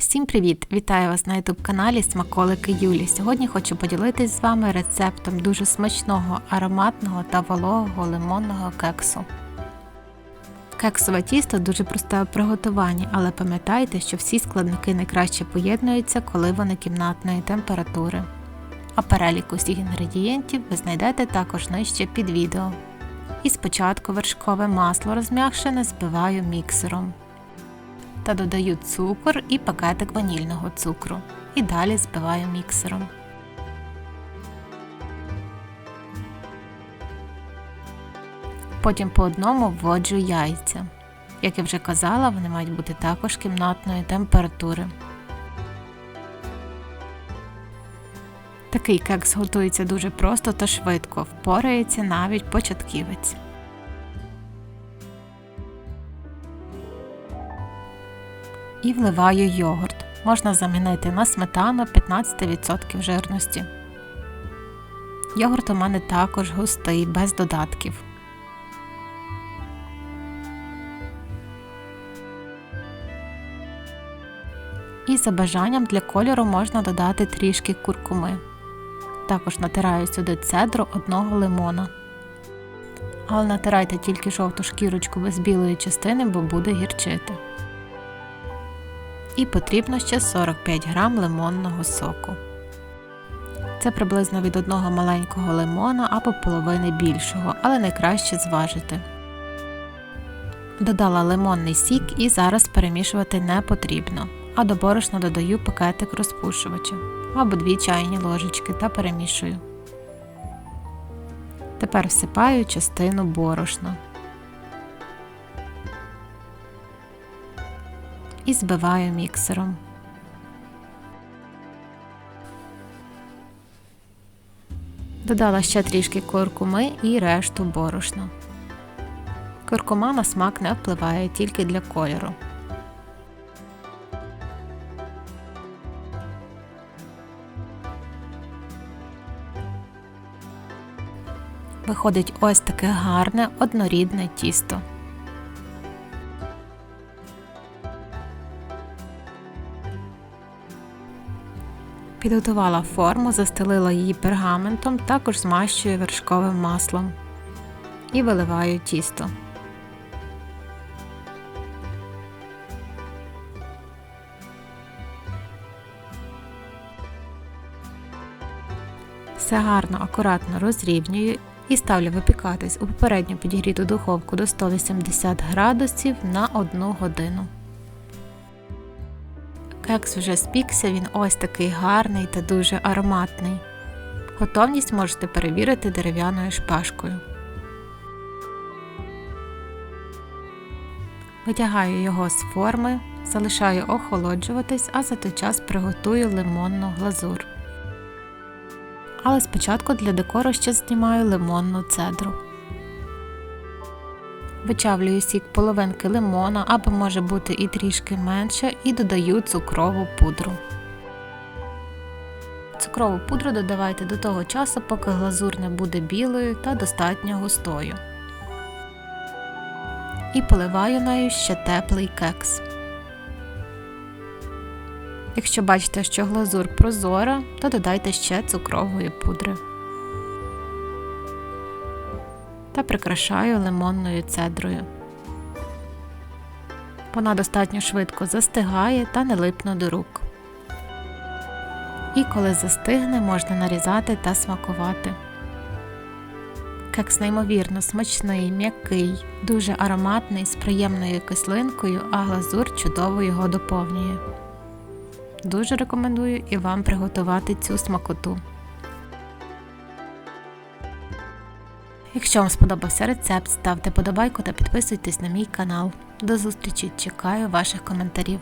Всім привіт! Вітаю вас на youtube каналі Смаколики Юлі. Сьогодні хочу поділитись з вами рецептом дуже смачного, ароматного та вологого лимонного кексу. Кексове тісто дуже просте у приготуванні, але пам'ятайте, що всі складники найкраще поєднуються, коли вони кімнатної температури. А перелік усіх інгредієнтів ви знайдете також нижче під відео. І спочатку вершкове масло розм'якшене збиваю міксером та додаю цукор і пакетик ванільного цукру. І далі збиваю міксером. Потім по одному вводжу яйця. Як я вже казала, вони мають бути також кімнатної температури. Такий кекс готується дуже просто та швидко, впорається навіть початківець. І вливаю йогурт. Можна замінити на сметану 15% жирності. Йогурт у мене також густий, без додатків. І за бажанням для кольору можна додати трішки куркуми. Також натираю сюди цедру одного лимона. Але натирайте тільки жовту шкірочку без білої частини, бо буде гірчити і потрібно ще 45 грам лимонного соку. Це приблизно від одного маленького лимона або половини більшого, але найкраще зважити. Додала лимонний сік і зараз перемішувати не потрібно, а до борошна додаю пакетик розпушувача або 2 чайні ложечки та перемішую. Тепер всипаю частину борошна. І збиваю міксером. Додала ще трішки куркуми і решту борошна. Куркума на смак не впливає тільки для кольору. Виходить ось таке гарне однорідне тісто. Підготувала форму, застелила її пергаментом, також змащую вершковим маслом і виливаю тісто. Все гарно, акуратно розрівнюю і ставлю випікатись у попередньо підігріту духовку до 180 градусів на 1 годину. Кекс вже спікся, він ось такий гарний та дуже ароматний. Готовність можете перевірити дерев'яною шпажкою. Витягаю його з форми, залишаю охолоджуватись, а за той час приготую лимонну глазур. Але спочатку для декору ще знімаю лимонну цедру. Вичавлюю сік половинки лимона або може бути і трішки менше, і додаю цукрову пудру. Цукрову пудру додавайте до того часу, поки глазур не буде білою та достатньо густою. І поливаю нею ще теплий кекс. Якщо бачите, що глазур прозора, то додайте ще цукрової пудри та прикрашаю лимонною цедрою. Вона достатньо швидко застигає та не липне до рук. І коли застигне, можна нарізати та смакувати. Кекс неймовірно смачний, м'який, дуже ароматний з приємною кислинкою, а глазур чудово його доповнює. Дуже рекомендую і вам приготувати цю смакоту. Якщо вам сподобався рецепт, ставте подобайку та підписуйтесь на мій канал. До зустрічі! Чекаю ваших коментарів.